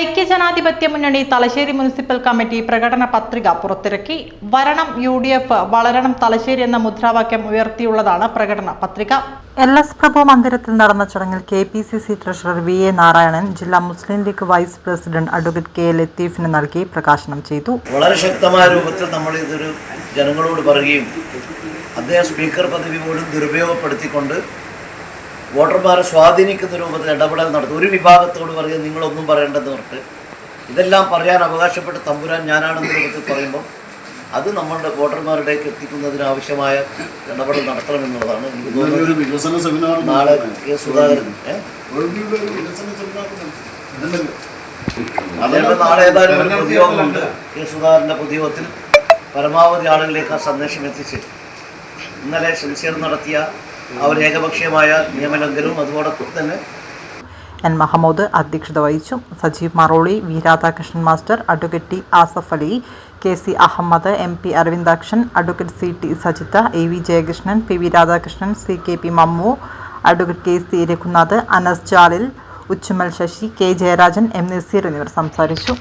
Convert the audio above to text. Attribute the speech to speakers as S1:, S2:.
S1: ഐക്യജനാധിപത്യ മുന്നണി Thalassery municipal committee പ്രകടന പത്രിക പുറത്തിറക്കി. വരണം യു ഡി എഫ് വളരണം തലശ്ശേരി എന്ന മുദ്രാവാക്യം ഉയർത്തിയുള്ളതാണ് പ്രകടന പത്രിക. എൽ എസ് പ്രഭു മന്ദിരത്തിൽ നടന്ന ചടങ്ങിൽ K P C C treasurer V A Narayanan ജില്ലാ Muslim League vice president advocate K ലത്തീഫിന് നൽകി പ്രകാശനം ചെയ്തു.
S2: വളരെ ശക്തമായ രൂപത്തിൽ നമ്മൾ ഇതൊരു ജനങ്ങളോട് പറയുകയും അദ്ദേഹം സ്പീക്കർ പദവി പോലും ദുരുപയോഗപ്പെടുത്തിക്കൊണ്ട് വോട്ടർമാരെ സ്വാധീനിക്കുന്ന രൂപത്തിൽ ഇടപെടൽ നടത്തും. ഒരു വിഭാഗത്തോട് പറയുക നിങ്ങളൊന്നും പറയേണ്ടെന്ന് പറഞ്ഞിട്ട്. ഇതെല്ലാം പറയാൻ അവകാശപ്പെട്ട് തമ്പുരാൻ ഞാനാണെന്ന രൂപത്തിൽ പറയുമ്പോൾ അത് നമ്മളുടെ വോട്ടർമാരുടേക്ക് എത്തിക്കുന്നതിന് ആവശ്യമായ ഇടപെടൽ എനിക്ക് തോന്നുന്നത്.
S3: ഒരു വികസന സെമിനാർ
S2: നാളെ കെ സുധാകരൻ അതുകൊണ്ട് നാളെ ഏതായാലും ഒരു പൊതുയോഗമുണ്ട് കെ സുധാകരന്റെ പൊതുയോഗത്തിൽ പരമാവധി ആളുകളിലേക്ക് ആ സന്ദേശം എത്തിച്ച് ഇന്നലെ ശംസീർ നടത്തിയ ഒരു ഏകപക്ഷീയമായ നിയമലംഘനവും അതോടൊപ്പം തന്നെ
S1: എൻ മഹമ്മൂദ് അധ്യക്ഷത വഹിച്ചു. Sajeev Maroli V Radhakrishnan master advocate T Asaf Ali K C Ahmed M P Aravindakshan advocate C T Sajitha A V Jayakrishnan P V Radhakrishnan C K P Mammu advocate K C Raghunath Anas Jalil Uchumal Sasi K Jayarajan M Naseer എന്നിവർ സംസാരിച്ചു.